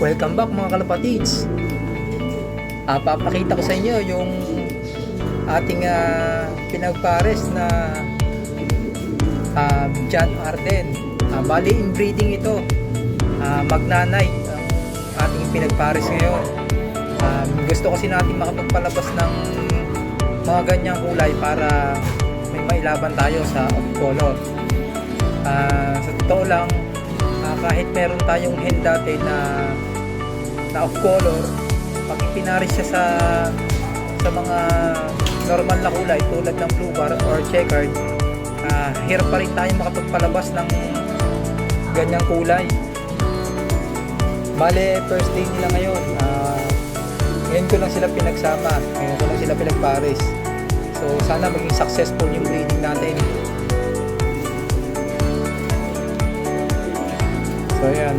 Welcome back mga kalapatids. Ah, papakita ko sa inyo yung ating ah, pinagpares na ah, John Arden. Ah, bali inbreeding ito. Ah, magnanay ang ating pinagpares ngayon. Ah, gusto kasi natin makapagpalabas ng mga ganyang kulay para may mailaban tayo sa off color. Ah, sa totoo lang, kahit meron tayong hen dati na na off color, pag ipinaris siya sa sa mga normal na kulay tulad ng blue bar or checkered, ah, hirap pa rin tayo makapagpalabas ng ganyang kulay. Bale, first day nila ngayon. ah, ngayon ko lang sila pinagsama. Ngayon ko lang sila pinagpares. So, sana maging successful yung breeding natin. So, ayan.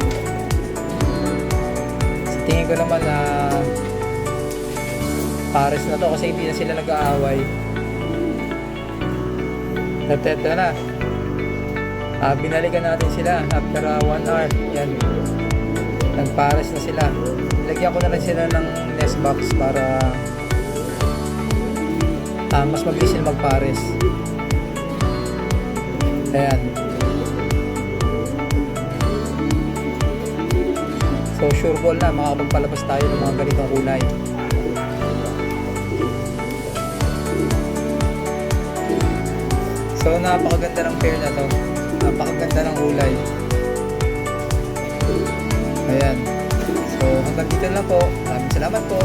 Sa tingin ko naman na pares na to kasi hindi na sila nag-aaway. Tatet na. Ah, binalikan natin sila after 1 hour. Yan. Nagpares na sila. Lagyan ko na lang sila ng nest box para ah, mas mabilis sila magpares. Ayan. So sure ball na makakapagpalabas tayo ng mga ganitong kulay. So napakaganda ng pair na to. Napakaganda ng kulay. Ayan. So hanggang dito lang po. Maraming salamat po.